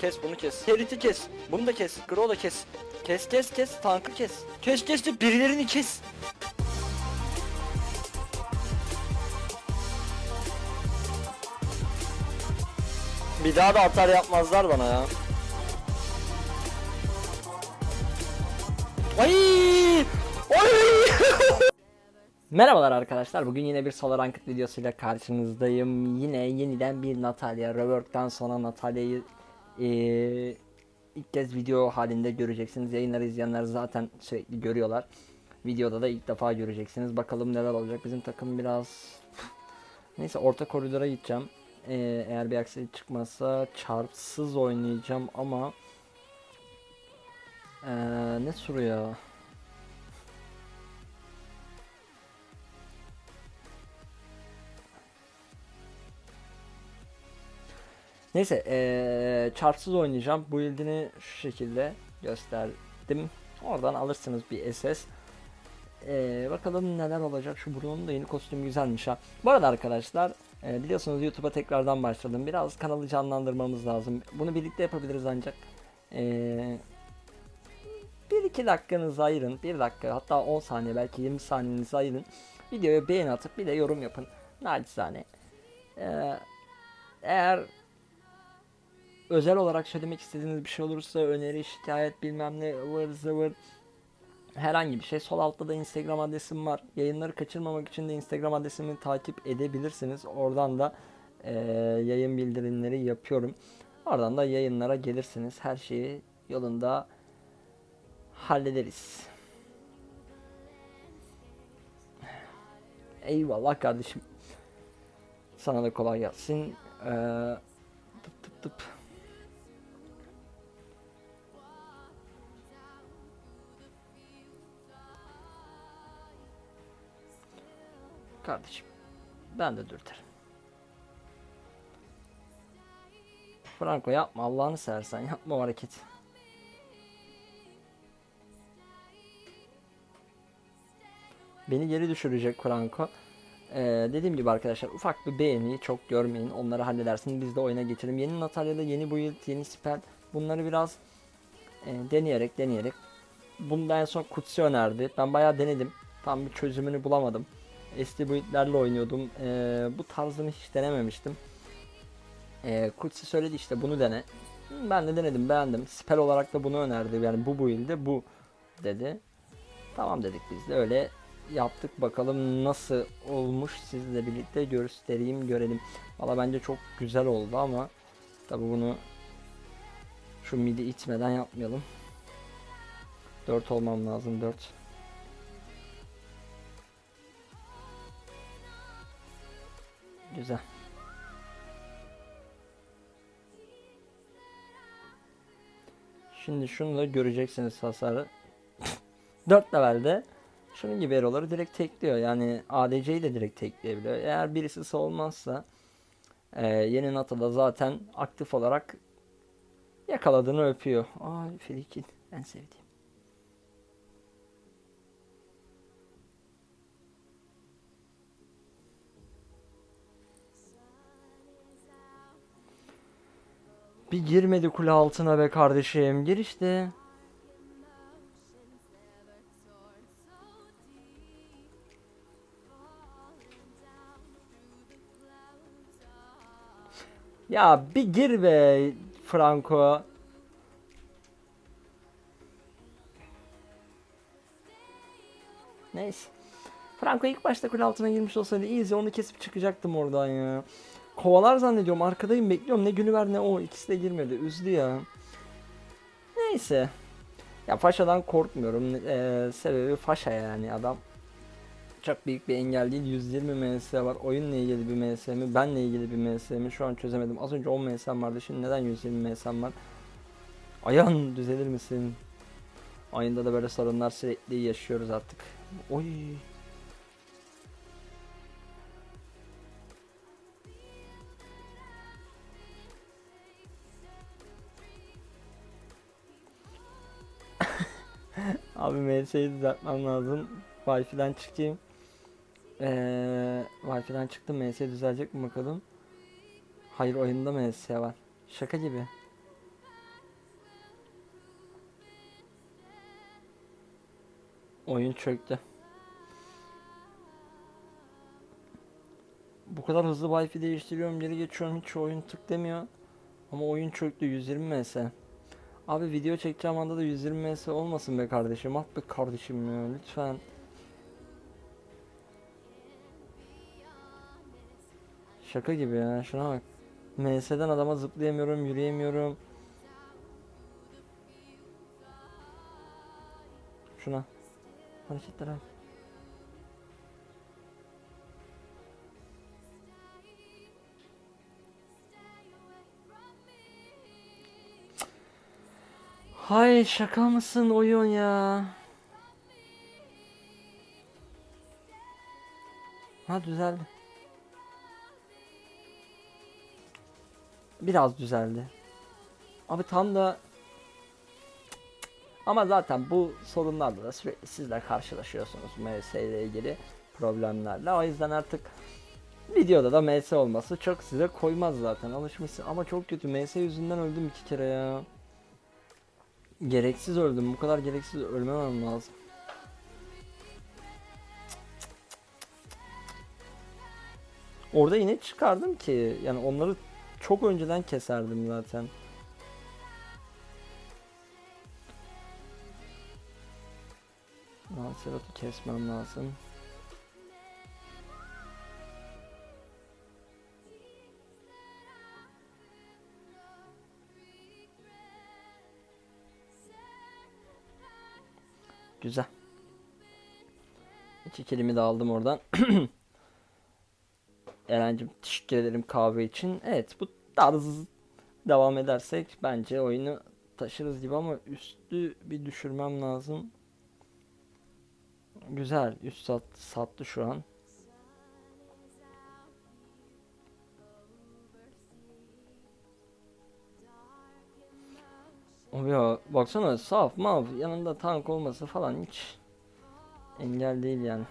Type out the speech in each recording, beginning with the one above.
Kes bunu kes. Ferit'i kes. Bunu da kes. Gro da kes. Kes kes kes. Tankı kes. Kes kes de birilerini kes. Bir daha da atar yapmazlar bana ya. Ay! Ay! Merhabalar arkadaşlar. Bugün yine bir solo ranked videosuyla karşınızdayım. Yine yeniden bir Natalya. Rework'tan sonra Natalya'yı eee, ilk kez video halinde göreceksiniz. Yayınları izleyenler zaten sürekli görüyorlar. Videoda da ilk defa göreceksiniz. Bakalım neler olacak. Bizim takım biraz... Neyse orta koridora gideceğim. Eee, eğer bir aksilik çıkmazsa çarpsız oynayacağım ama... Eee, ne suru ya? Neyse eee çarpsız oynayacağım. Bu build'ini şu şekilde gösterdim. Oradan alırsınız bir SS. Eee, bakalım neler olacak. Şu Bruno'nun da yeni kostümü güzelmiş ha. Bu arada arkadaşlar eee, biliyorsunuz YouTube'a tekrardan başladım. Biraz kanalı canlandırmamız lazım. Bunu birlikte yapabiliriz ancak. Eee 1-2 dakikanızı ayırın. 1 dakika hatta 10 saniye belki 20 saniyenizi ayırın. Videoya beğeni atıp bir de yorum yapın. Naçizane. Eee eğer özel olarak söylemek istediğiniz bir şey olursa öneri, şikayet bilmem ne ıvır zıvır herhangi bir şey sol altta da Instagram adresim var. Yayınları kaçırmamak için de Instagram adresimi takip edebilirsiniz. Oradan da eee, yayın bildirimleri yapıyorum. Oradan da yayınlara gelirsiniz. Her şeyi yolunda hallederiz. Eyvallah kardeşim. Sana da kolay gelsin. Eee tıp tıp tıp. Ben de dürterim. Franco yapma Allah'ını seversen yapma o hareketi. Beni geri düşürecek Franco. Ee, dediğim gibi arkadaşlar ufak bir beğeni çok görmeyin. Onları halledersin. Biz de oyuna geçelim. Yeni Natalya'da yeni build, yeni spell. Bunları biraz e, deneyerek deneyerek. Bunda en son Kutsi önerdi. Ben bayağı denedim. Tam bir çözümünü bulamadım. SD build'lerle oynuyordum. Ee, bu tarzını hiç denememiştim. Ee, Kutsi söyledi işte bunu dene. Ben de denedim beğendim. Spell olarak da bunu önerdi. Yani bu build'de bu dedi. Tamam dedik biz de öyle yaptık. Bakalım nasıl olmuş sizle birlikte göstereyim görelim. Valla bence çok güzel oldu ama tabi bunu şu midi itmeden yapmayalım. 4 olmam lazım 4. Güzel. Şimdi şunu da göreceksiniz hasarı. 4 levelde şunun gibi eroları direkt tekliyor. Yani ADC'yi de direkt tekleyebiliyor. Eğer birisi savunmazsa e, yeni Nata'da zaten aktif olarak yakaladığını öpüyor. Ay Felikin en sevdiğim. Bir girmedi kule altına be kardeşim. Gir işte. Ya bir gir be Franco. Neyse. Franco ilk başta kule altına girmiş olsaydı easy onu kesip çıkacaktım oradan ya. Kovalar zannediyorum arkadayım bekliyorum ne günü ver ne o ikisi de girmedi üzdü ya. Neyse. Ya Faşa'dan korkmuyorum. Ee, sebebi Faşa yani adam çok büyük bir engel değil. 120 MS var. Oyunla ilgili bir MS mi? Benle ilgili bir MS mi? Şu an çözemedim. Az önce 10 MS'm vardı. Şimdi neden 120 MS'm var? Ayağın düzelir misin? Ayında da böyle sorunlar sürekli yaşıyoruz artık. Oy. Abi MS'yi düzeltmem lazım. Wi-Fi'den çıkayım. Ee, Wi-Fi'den çıktım. MS düzelecek mi bakalım. Hayır oyunda MS var. Şaka gibi. Oyun çöktü. Bu kadar hızlı Wi-Fi değiştiriyorum geri geçiyorum hiç oyun tıklamıyor. Ama oyun çöktü 120 MS. Abi video çekeceğim anda da 120 ms olmasın be kardeşim. Ah be kardeşim ya lütfen. Şaka gibi ya şuna bak. MS'den adama zıplayamıyorum, yürüyemiyorum. Şuna. Hareketlere bak. Hay şaka mısın oyun ya? Ha düzeldi. Biraz düzeldi. Abi tam da ama zaten bu sorunlarla da sürekli sizle karşılaşıyorsunuz MS ile ilgili problemlerle. O yüzden artık videoda da MS olması çok size koymaz zaten. Alışmışsın ama çok kötü. MS yüzünden öldüm iki kere ya. Gereksiz öldüm. Bu kadar gereksiz ölmemem lazım. Orada yine çıkardım ki yani onları çok önceden keserdim zaten. Lancelot'u kesmem lazım. Güzel. İki kelimi de aldım oradan. Eren'cim teşekkür ederim kahve için. Evet bu tarz devam edersek bence oyunu taşırız gibi ama üstü bir düşürmem lazım. Güzel. Üst sat, sattı şu an. Abi ya baksana saf mav yanında tank olması falan hiç engel değil yani.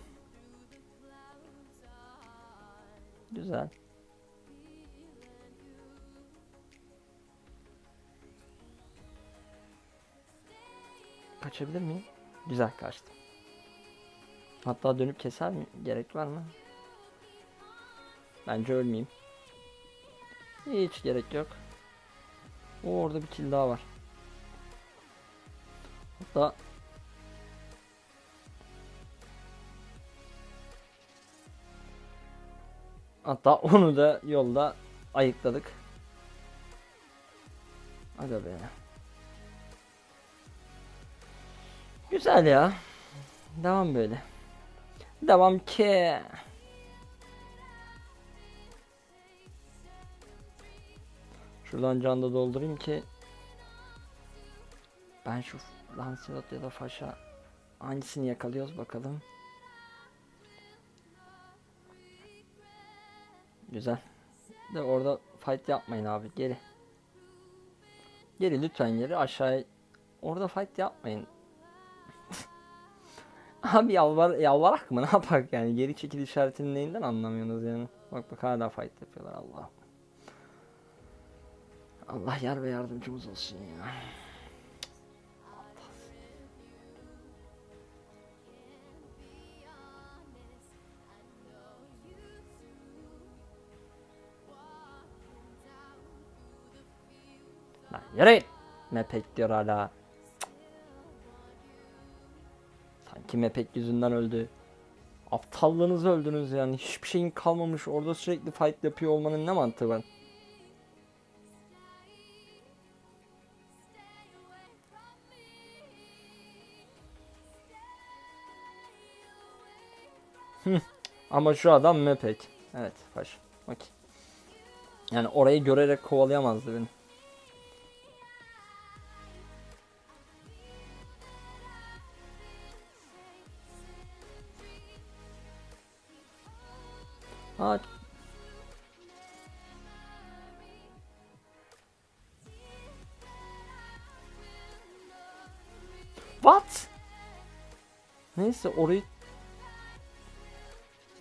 Güzel. Kaçabilir miyim? Güzel kaçtım. Hatta dönüp keser mi? Gerek var mı? Bence ölmeyeyim. Hiç gerek yok. O orada bir kill daha var. Hatta Hatta onu da yolda ayıkladık. Aga be. Güzel ya. Devam böyle. Devam ki. Şuradan can da doldurayım ki ben şu Lancelot ya da Faşa hangisini yakalıyoruz bakalım. Güzel. De orada fight yapmayın abi geri. Geri lütfen geri aşağıya. Orada fight yapmayın. Abi yalvar yalvarak mı ne yapak yani geri çekil işaretinin neyinden anlamıyorsunuz yani. Bak bak hala fight yapıyorlar Allah. Allah yar ve yardımcımız olsun ya. Lan yürü git. Mepek diyor hala. Sanki Mepek yüzünden öldü. Aptallığınızı öldünüz yani. Hiçbir şeyin kalmamış. Orada sürekli fight yapıyor olmanın ne mantığı var? Ama şu adam Mepek. Evet baş. Okey. Yani orayı görerek kovalayamazdı beni. What? Neyse orayı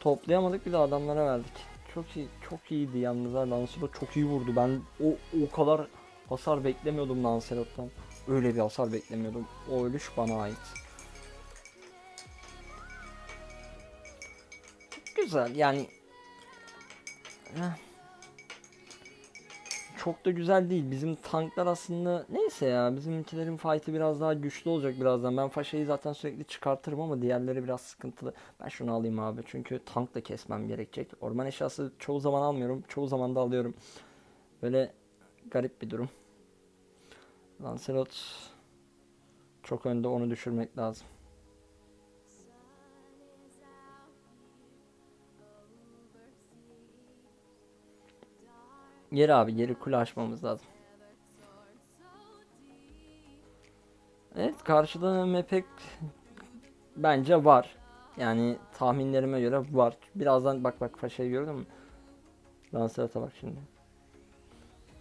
toplayamadık bir de adamlara verdik. Çok iyi çok iyiydi yalnız ha Lancelot çok iyi vurdu. Ben o o kadar hasar beklemiyordum Lancelot'tan. Öyle bir hasar beklemiyordum. O ölüş bana ait. Güzel yani. Heh çok da güzel değil. Bizim tanklar aslında neyse ya bizimkilerin fight'ı biraz daha güçlü olacak birazdan. Ben Faşa'yı zaten sürekli çıkartırım ama diğerleri biraz sıkıntılı. Ben şunu alayım abi çünkü tank da kesmem gerekecek. Orman eşyası çoğu zaman almıyorum. Çoğu zaman da alıyorum. Böyle garip bir durum. Lancelot çok önde onu düşürmek lazım. Geri abi geri kule açmamız lazım. Evet karşıda mepek bence var. Yani tahminlerime göre var. Birazdan bak bak Paşa'yı gördün mü? Lancelot'a bak şimdi.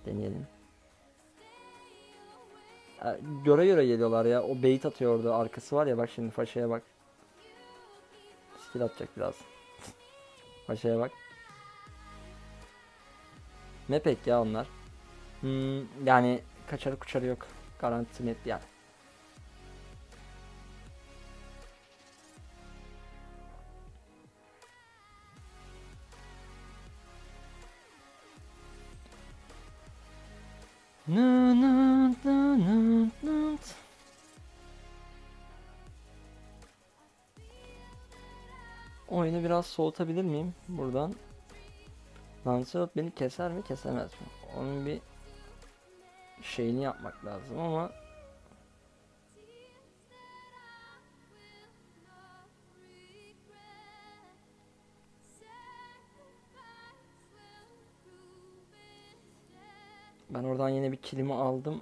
Deneyelim. E, Göre göre geliyorlar ya. O bait atıyor orada. Arkası var ya bak şimdi Paşa'ya bak. Skill atacak biraz. Paşa'ya bak. Mepek ya onlar. Hmm, yani kaçarı kuçarı yok. Garanti map yani. Nı. Oyunu biraz soğutabilir miyim buradan? Lancelot beni keser mi kesemez mi? Onun bir şeyini yapmak lazım ama Ben oradan yine bir kilimi aldım.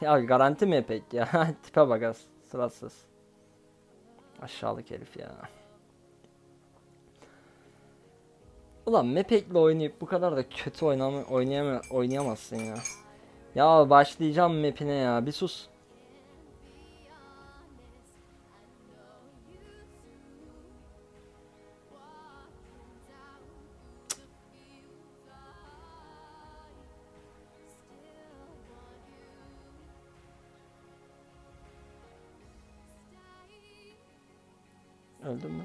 Ya garanti mi pek ya? Tipe bak sırasız. Aşağılık herif ya. Ulan Mepek'le oynayıp bu kadar da kötü oynama, oynayama, oynayamazsın ya. Ya başlayacağım map'ine ya bir sus. Öldüm mü?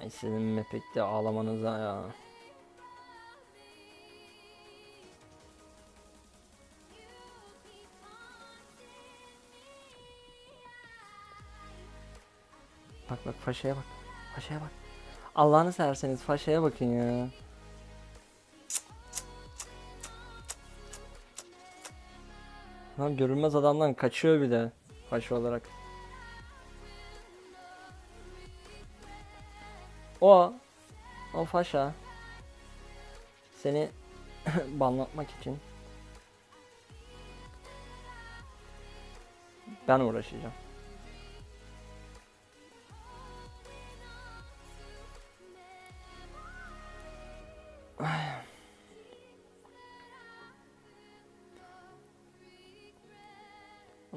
Ay senin mepekte ağlamanıza ya. Bak bak faşaya bak. Faşaya bak. Allah'ını severseniz faşaya bakın ya. Lan görünmez adamdan kaçıyor bir de faşa olarak. O o faşa seni banlatmak için ben uğraşacağım.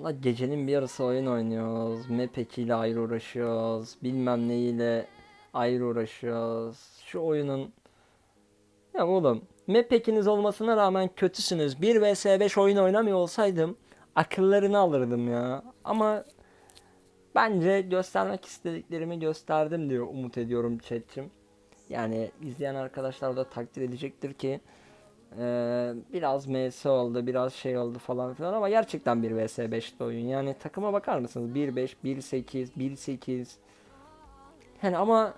Valla gecenin bir yarısı oyun oynuyoruz. Map ile ayrı uğraşıyoruz. Bilmem neyle ayrı uğraşıyoruz. Şu oyunun... Ya oğlum map ekiniz olmasına rağmen kötüsünüz. 1 vs 5 oyun oynamıyor olsaydım akıllarını alırdım ya. Ama bence göstermek istediklerimi gösterdim diyor umut ediyorum chat'cim. Yani izleyen arkadaşlar da takdir edecektir ki ee, biraz MS oldu, biraz şey oldu falan filan ama gerçekten 1 vs 5'te oyun. Yani takıma bakar mısınız? 1-5, 1-8, 1-8. Yani ama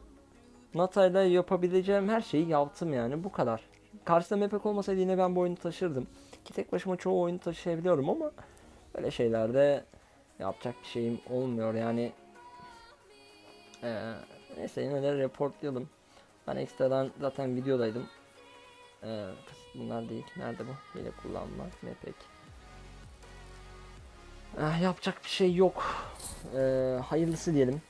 Nata'yla yapabileceğim her şeyi yaptım yani bu kadar. Karşıda mepek olmasaydı yine ben bu oyunu taşırdım. Ki tek başıma çoğu oyunu taşıyabiliyorum ama böyle şeylerde yapacak bir şeyim olmuyor yani. Ee, neyse yine de reportlayalım. Ben ekstradan zaten videodaydım. Ee, bunlar değil. Nerede bu? Hile kullanmak. Mepek. Ah, yapacak bir şey yok. Ee, hayırlısı diyelim.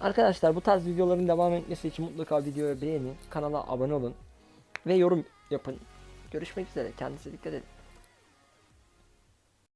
Arkadaşlar bu tarz videoların devam etmesi için mutlaka videoyu beğenin. Kanala abone olun. Ve yorum yapın. Görüşmek üzere. Kendinize dikkat edin.